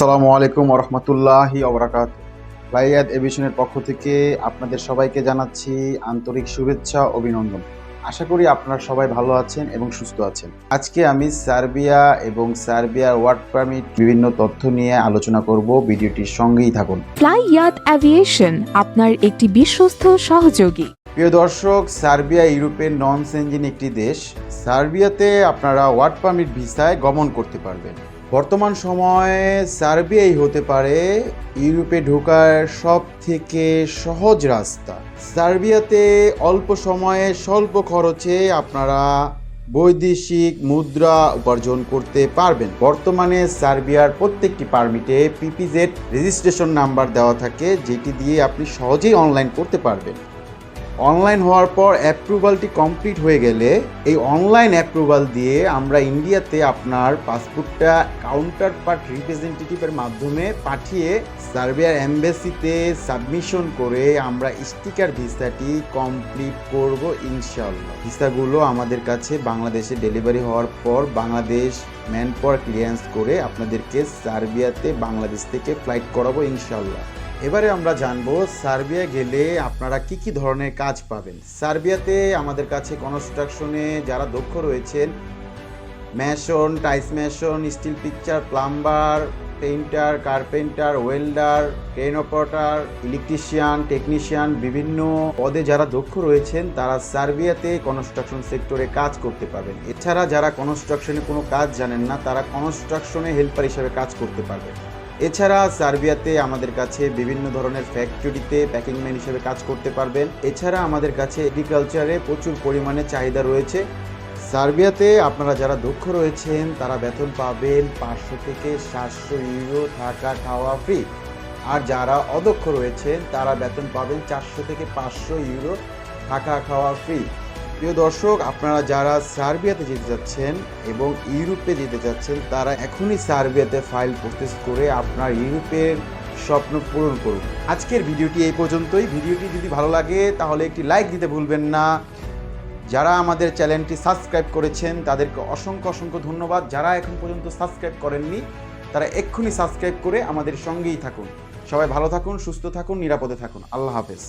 আসসালামু আলাইকুম রহমতুল্লাহি অবরাকাত ফ্লাইয়াদ এভিশনের পক্ষ থেকে আপনাদের সবাইকে জানাচ্ছি আন্তরিক শুভেচ্ছা অভিনন্দন। আশা করি আপনারা সবাই ভালো আছেন এবং সুস্থ আছেন। আজকে আমি সার্বিয়া এবং সার্বিয়ার ওয়ার্ক পারমিট বিভিন্ন তথ্য নিয়ে আলোচনা করব। ভিডিওটির সঙ্গেই থাকুন। ফ্লাই ইয়াত অ্যাভিয়েশন আপনার একটি বিশ্বস্ত সহযোগী। প্রিয় দর্শক সার্বিয়া ইউরোপের নন সেঞ্জিন একটি দেশ। সার্বিয়াতে আপনারা ওয়ার্ক পারমিট ভিসায় গমন করতে পারবেন। বর্তমান সময়ে সার্বিয়াই হতে পারে ইউরোপে ঢোকার সব থেকে সহজ রাস্তা। সার্বিয়াতে অল্প সময়ে স্বল্প খরচে আপনারা বৈদেশিক মুদ্রা উপার্জন করতে পারবেন। বর্তমানে সার্বিয়ার প্রত্যেকটি পারমিটে পিপিজেড রেজিস্ট্রেশন নাম্বার দেওয়া থাকে, যেটি দিয়ে আপনি সহজেই অনলাইন করতে পারবেন। অনলাইন হওয়ার পর অ্যাপ্রুভালটি কমপ্লিট হয়ে গেলে এই অনলাইন অ্যাপ্রুভাল দিয়ে আমরা ইন্ডিয়াতে আপনার পাসপোর্টটা কাউন্টার পার্ট রিপ্রেজেন্টেটিভের মাধ্যমে পাঠিয়ে সার্বিয়ার অ্যাম্বাসিতে সাবমিশন করে আমরা স্টিকার ভিসাটি কমপ্লিট করব ইনশাল্লাহ ভিসাগুলো আমাদের কাছে বাংলাদেশে ডেলিভারি হওয়ার পর বাংলাদেশ ম্যান পাওয়ার ক্লিয়ারেন্স করে আপনাদেরকে সার্বিয়াতে বাংলাদেশ থেকে ফ্লাইট করাবো ইনশাল্লাহ এবারে আমরা জানব, সার্বিয়া গেলে আপনারা কি কি ধরনের কাজ পাবেন? সার্বিয়াতে আমাদের কাছে কনস্ট্রাকশনে যারা দক্ষ রয়েছেন, mason, tiles mason, steel fixer, plumber, painter, carpenter, welder, crane operator, electrician, technician বিভিন্ন পদে যারা দক্ষ রয়েছেন, তারা সার্বিয়াতে কনস্ট্রাকশন সেক্টরে কাজ করতে পারবেন। এছাড়া যারা কনস্ট্রাকশনে কোনো কাজ জানেন না, তারা কনস্ট্রাকশনে হেল্পার হিসেবে কাজ করতে পারবেন। এছাড়া সার্বিয়াতে আমাদের কাছে বিভিন্ন ধরনের ফ্যাক্টরিতে প্যাকিং ম্যান হিসেবে কাজ করতে পারবেন। এছাড়া আমাদের কাছে এগ্রিকালচারে প্রচুর পরিমাণে চাহিদা রয়েছে। সার্বিয়াতে আপনারা যারা দক্ষ রয়েছেন, তারা বেতন পাবেন পাঁচশো থেকে সাতশো ইউরো থাকা খাওয়া ফ্রি আর যারা অদক্ষ রয়েছেন, তারা বেতন পাবেন চারশো থেকে পাঁচশো ইউরো থাকা খাওয়া ফ্রি প্রিয় দর্শক, আপনারা যারা সার্বিয়াতে যেতে যাচ্ছেন এবং ইউরোপে যেতে যাচ্ছেন, তারা এখনই সার্বিয়াতে ফাইল প্রসেস করে আপনার ইউরোপের স্বপ্ন পূরণ করুন। আজকের ভিডিওটি এই পর্যন্তই। ভিডিওটি যদি ভালো লাগে, তাহলে একটি লাইক দিতে ভুলবেন না। যারা আমাদের চ্যানেলটি সাবস্ক্রাইব করেছেন, তাদেরকে অসংখ্য অসংখ্য ধন্যবাদ। যারা এখন পর্যন্ত সাবস্ক্রাইব করেননি, তারা এক্ষুনি সাবস্ক্রাইব করে আমাদের সঙ্গেই থাকুন। সবাই ভালো থাকুন, সুস্থ থাকুন, নিরাপদে থাকুন। আল্লাহ হাফেজ।